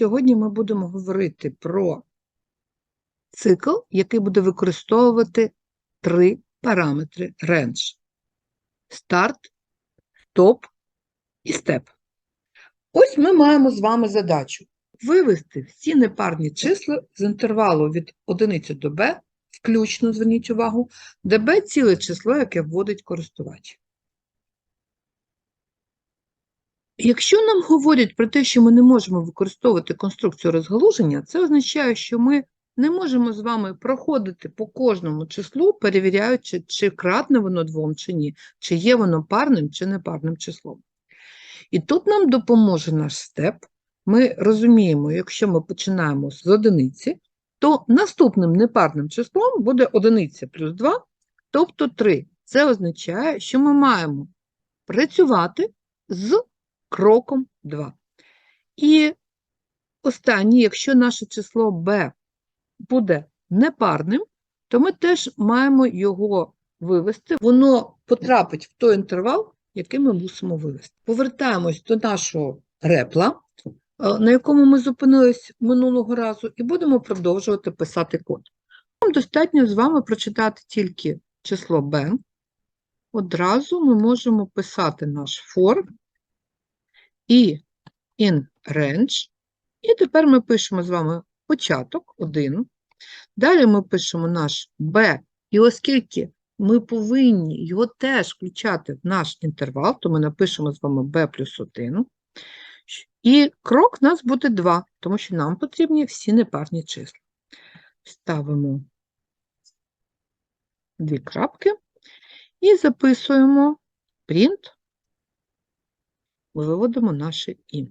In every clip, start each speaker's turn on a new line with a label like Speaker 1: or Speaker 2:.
Speaker 1: Сьогодні ми будемо говорити про цикл, який буде використовувати три параметри range: старт, стоп і степ. Ось ми маємо з вами задачу вивести всі непарні числа з інтервалу від 1 до b, включно, зверніть увагу, де b – ціле число, яке вводить користувач. Якщо нам говорять про те, що ми не можемо використовувати конструкцію розгалуження, це означає, що ми не можемо з вами проходити по кожному числу, перевіряючи, чи кратне воно двом, чи ні, чи є воно парним, чи непарним числом. І тут нам допоможе наш степ. Ми розуміємо, якщо ми починаємо з одиниці, то наступним непарним числом буде одиниця плюс 2, тобто 3. Це означає, що ми маємо працювати з кроком 2. І останнє, якщо наше число b буде непарним, то ми теж маємо його вивести. Воно потрапить в той інтервал, який ми мусимо вивести. Повертаємось до нашого репла, е, на якому ми зупинились минулого разу, і будемо продовжувати писати код. Нам достатньо з вами прочитати тільки число b. Одразу ми можемо писати наш for і in range. І тепер ми пишемо з вами початок 1. Далі ми пишемо наш b, і оскільки ми повинні його теж включати в наш інтервал, то ми напишемо з вами b плюс 1. І крок у нас буде 2, тому що нам потрібні всі непарні числа. Ставимо дві крапки і записуємо print виводимо наше і.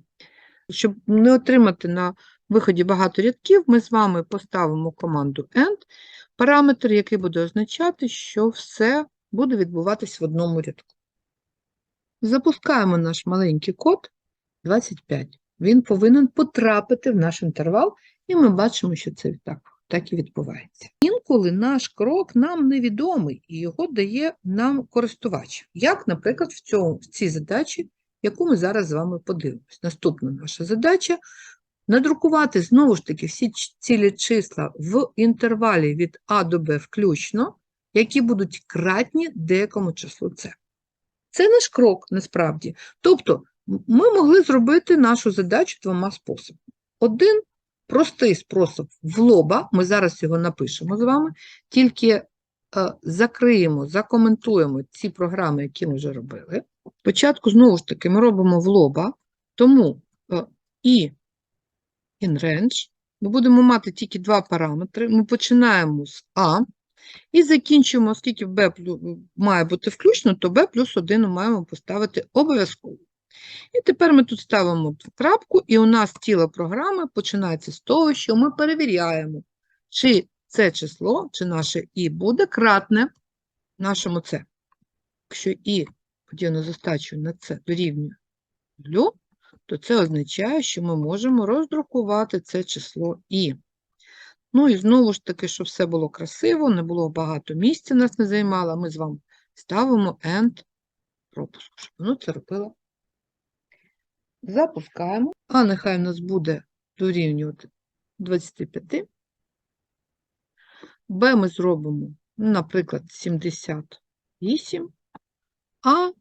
Speaker 1: Щоб не отримати на виході багато рядків, ми з вами поставимо команду end, параметр, який буде означати, що все буде відбуватись в одному рядку. Запускаємо наш маленький код 25. Він повинен потрапити в наш інтервал, і ми бачимо, що це так, так і відбувається. Інколи наш крок нам невідомий, і його дає нам користувач. Як, наприклад, в, цьому, в цій задачі яку ми зараз з вами подивимось. Наступна наша задача надрукувати знову ж таки всі цілі числа в інтервалі від А до Б включно, які будуть кратні деякому числу С. Це наш крок насправді. Тобто, ми могли зробити нашу задачу двома способами. Один простий спосіб в лоба, ми зараз його напишемо з вами, тільки е, закриємо, закоментуємо ці програми, які ми вже робили. Спочатку, знову ж таки, ми робимо в лоба, тому е, і in range, ми будемо мати тільки два параметри. Ми починаємо з А і закінчуємо, оскільки B має бути включно, то B плюс 1 маємо поставити обов'язково. І тепер ми тут ставимо крапку, і у нас тіло програми починається з того, що ми перевіряємо, чи це число, чи наше І буде кратне нашому С. Якщо І поділене з остачею на це дорівнює 0, то це означає, що ми можемо роздрукувати це число і. Ну і знову ж таки, щоб все було красиво, не було багато місця нас не займало, ми з вами ставимо end пропуск, щоб воно це робило. Запускаємо, а нехай у нас буде дорівнювати 25. Б ми зробимо, наприклад, 78, а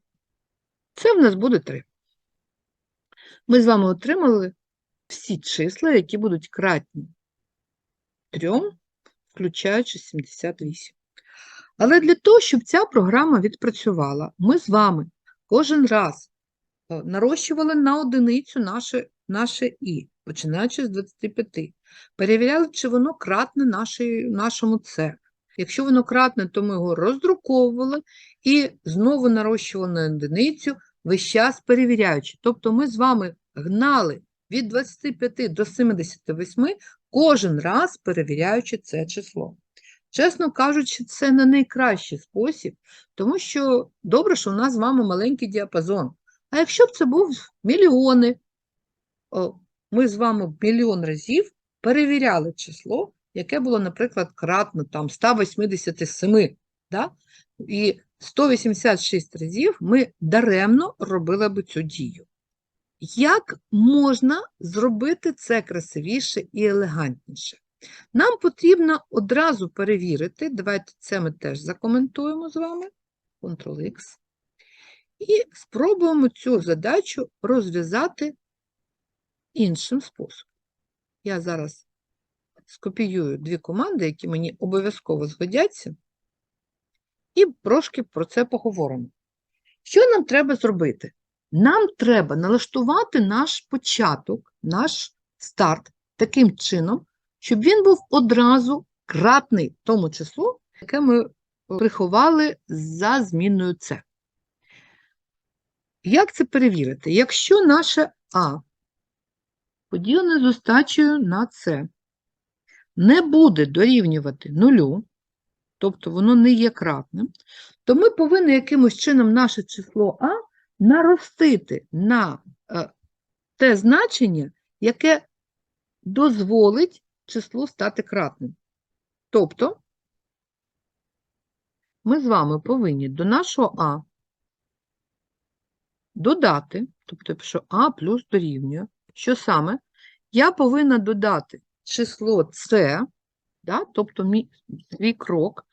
Speaker 1: це в нас буде 3. Ми з вами отримали всі числа, які будуть кратні 3, включаючи 78. Але для того, щоб ця програма відпрацювала, ми з вами кожен раз е, нарощували на одиницю наше наше І, починаючи з 25. Перевіряли, чи воно кратне нашій, нашому С. Якщо воно кратне, то ми його роздруковували і знову нарощували на одиницю, весь час перевіряючи. Тобто ми з вами гнали від 25 до 78 кожен раз перевіряючи це число. Чесно кажучи, це не найкращий спосіб, тому що добре, що у нас з вами маленький діапазон. А якщо б це був мільйони, ми з вами мільйон разів перевіряли число, яке було, наприклад, кратно там 187, да? і 186 разів ми даремно робили б цю дію. Як можна зробити це красивіше і елегантніше? Нам потрібно одразу перевірити, давайте це ми теж закоментуємо з вами, Ctrl-X, і спробуємо цю задачу розв'язати іншим способом. Я зараз скопіюю дві команди, які мені обов'язково згодяться, і трошки про це поговоримо. Що нам треба зробити? Нам треба налаштувати наш початок, наш старт таким чином, щоб він був одразу кратний тому числу, яке ми приховали за зміною С. Як це перевірити? Якщо наше А поділене з на С не буде дорівнювати нулю, тобто воно не є кратним, то ми повинні якимось чином наше число А наростити на е, те значення, яке дозволить числу стати кратним. Тобто ми з вами повинні до нашого А додати, тобто пишу А плюс дорівнює, що саме? Я повинна додати число С, да, тобто мій свій крок,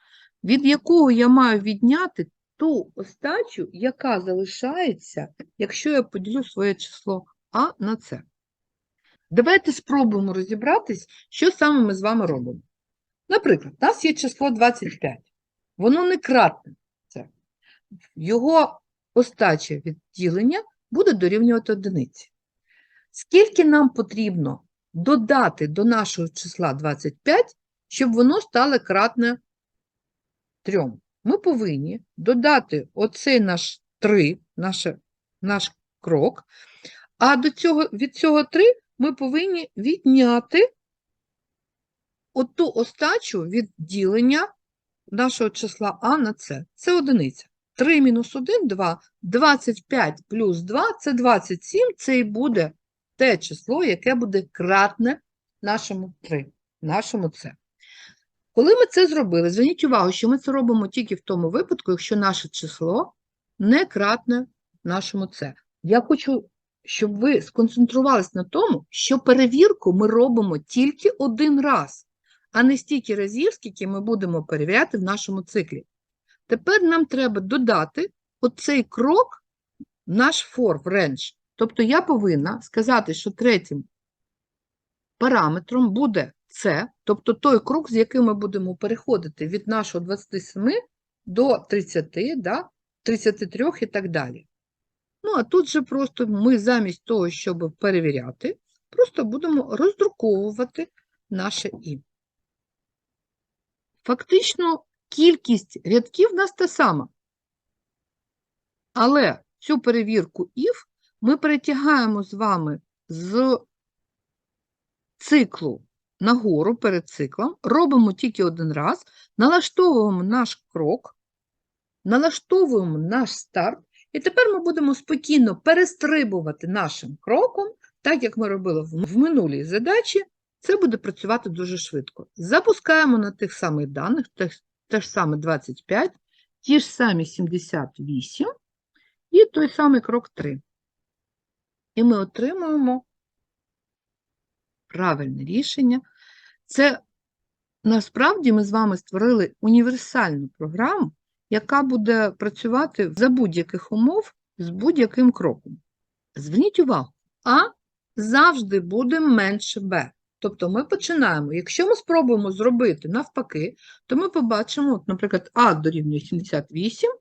Speaker 1: від якого я маю відняти ту остачу, яка залишається, якщо я поділю своє число А на С. Давайте спробуємо розібратись, що саме ми з вами робимо. Наприклад, у нас є число 25. Воно не кратне. Це. Його остача відділення буде дорівнювати одиниці. Скільки нам потрібно додати до нашого числа 25, щоб воно стало кратне 3? Ми повинні додати оцей наш 3, наше, наш крок, а до цього, від цього 3 ми повинні відняти оту остачу від ділення нашого числа А на С. Це одиниця. 3 мінус 1 – 2. 25 плюс 2 – це 27. Це і буде те число, яке буде кратне нашому 3, нашому С. Коли ми це зробили, зверніть увагу, що ми це робимо тільки в тому випадку, якщо наше число не кратне нашому С. Я хочу, щоб ви сконцентрувалися на тому, що перевірку ми робимо тільки один раз, а не стільки разів, скільки ми будемо перевіряти в нашому циклі. Тепер нам треба додати оцей крок в наш for range. Тобто я повинна сказати, що третім параметром буде це, тобто той крок, з яким ми будемо переходити від нашого 27 до 30, да, 33 і так далі. Ну, а тут же просто ми замість того, щоб перевіряти, просто будемо роздруковувати наше і. Фактично, кількість рядків в нас та сама. Але цю перевірку if ми перетягаємо з вами з циклу нагору перед циклом, робимо тільки один раз, налаштовуємо наш крок, налаштовуємо наш старт, і тепер ми будемо спокійно перестрибувати нашим кроком, так як ми робили в минулій задачі, це буде працювати дуже швидко. Запускаємо на тих самих даних, те ж саме 25, ті ж самі 78 і той самий крок 3. І ми отримуємо правильне рішення. Це насправді ми з вами створили універсальну програму, яка буде працювати за будь-яких умов з будь-яким кроком. Зверніть увагу, А завжди буде менше Б. Тобто ми починаємо, якщо ми спробуємо зробити навпаки, то ми побачимо, наприклад, А дорівнює 78,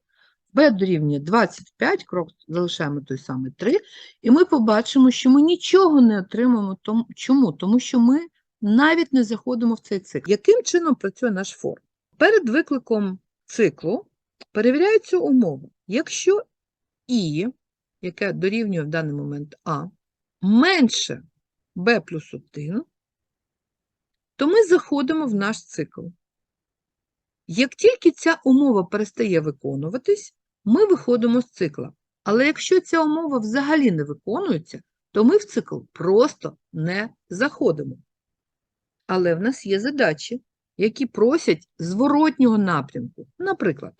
Speaker 1: Б дорівнює 25, крок залишаємо той самий 3, і ми побачимо, що ми нічого не отримаємо. Тому, чому? Тому що ми навіть не заходимо в цей цикл. Яким чином працює наш фор? Перед викликом циклу перевіряється умова. Якщо І, яке дорівнює в даний момент А, менше Б плюс 1, то ми заходимо в наш цикл. Як тільки ця умова перестає виконуватись, ми виходимо з цикла. Але якщо ця умова взагалі не виконується, то ми в цикл просто не заходимо. Але в нас є задачі, які просять зворотнього напрямку. Наприклад,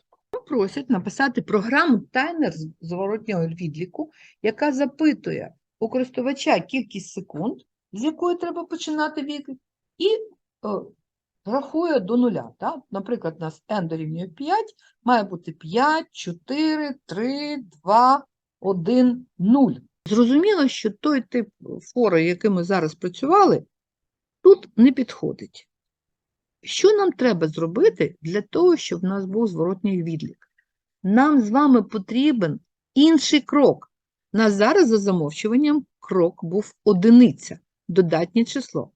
Speaker 1: просять написати програму таймер зворотнього відліку, яка запитує у користувача кількість секунд, з якої треба починати відлік, і рахує до нуля. Так? Наприклад, у нас n дорівнює 5, має бути 5, 4, 3, 2, 1, 0. Зрозуміло, що той тип фори, який ми зараз працювали, тут не підходить. Що нам треба зробити для того, щоб в нас був зворотній відлік? Нам з вами потрібен інший крок. У нас зараз за замовчуванням крок був одиниця, додатнє число.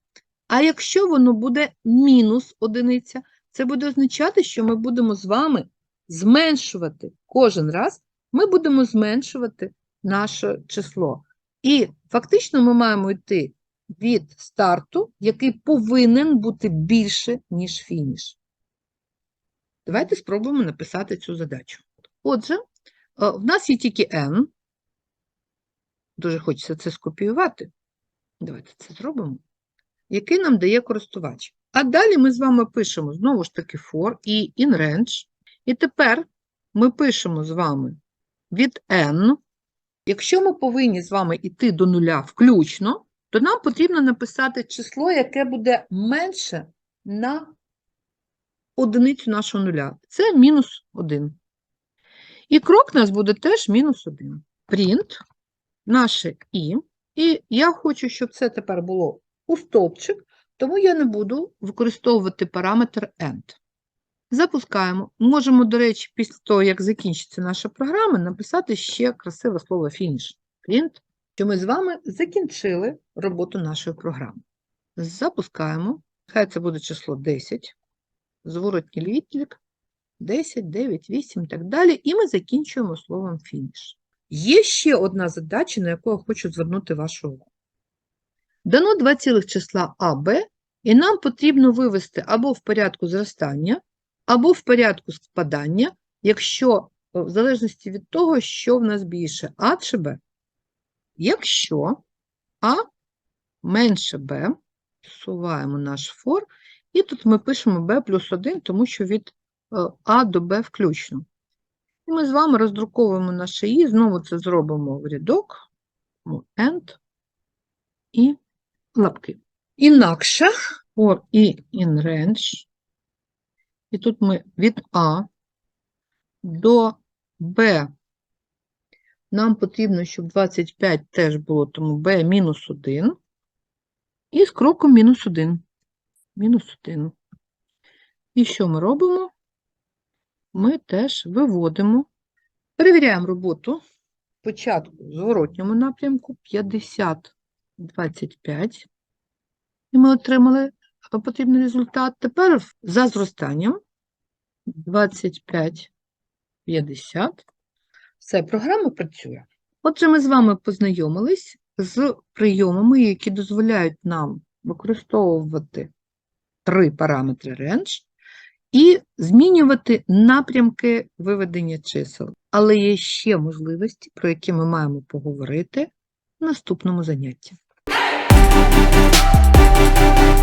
Speaker 1: А якщо воно буде мінус одиниця, це буде означати, що ми будемо з вами зменшувати кожен раз, ми будемо зменшувати наше число. І фактично ми маємо йти від старту, який повинен бути більше, ніж фініш. Давайте спробуємо написати цю задачу. Отже, е, в нас є тільки n. Дуже хочеться це скопіювати. Давайте це зробимо. Який нам дає користувач. А далі ми з вами пишемо знову ж таки for і inRange. І тепер ми пишемо з вами від n. Якщо ми повинні з вами йти до нуля включно, то нам потрібно написати число, яке буде менше на одиницю нашого нуля. Це мінус 1. І крок у нас буде теж мінус 1. Print наше і. І я хочу, щоб це тепер було у стовпчик, тому я не буду використовувати параметр end. Запускаємо. Можемо, до речі, після того, як закінчиться наша програма, написати ще красиве слово finish. Print, що ми з вами закінчили роботу нашої програми. Запускаємо. Хай це буде число 10. Зворотній відлік 10, 9, 8 і так далі. І ми закінчуємо словом finish. Є ще одна задача, на яку я хочу звернути вашу увагу. Дано два цілих числа А, Б, і нам потрібно вивести або в порядку зростання, або в порядку спадання, якщо е, в залежності від того, що в нас більше А чи Б. Якщо А менше Б, суваємо наш фор, і тут ми пишемо b плюс 1, тому що від е, А до Б включно. І ми з вами роздруковуємо наше І, знову це зробимо в рядок, end і лапки. Інакше for і in range, і тут ми від А до Б нам потрібно, щоб 25 теж було, тому b мінус 1, і з кроком мінус 1. Мінус 1. І що ми робимо? Ми теж виводимо, перевіряємо роботу. Спочатку в зворотньому напрямку 50, 25. І ми отримали потрібний результат. Тепер за зростанням 25, 50. Все, програма працює. Отже, ми з вами познайомились з прийомами, які дозволяють нам використовувати три параметри range і змінювати напрямки виведення чисел. Але є ще можливості, про які ми маємо поговорити в наступному занятті. Hey!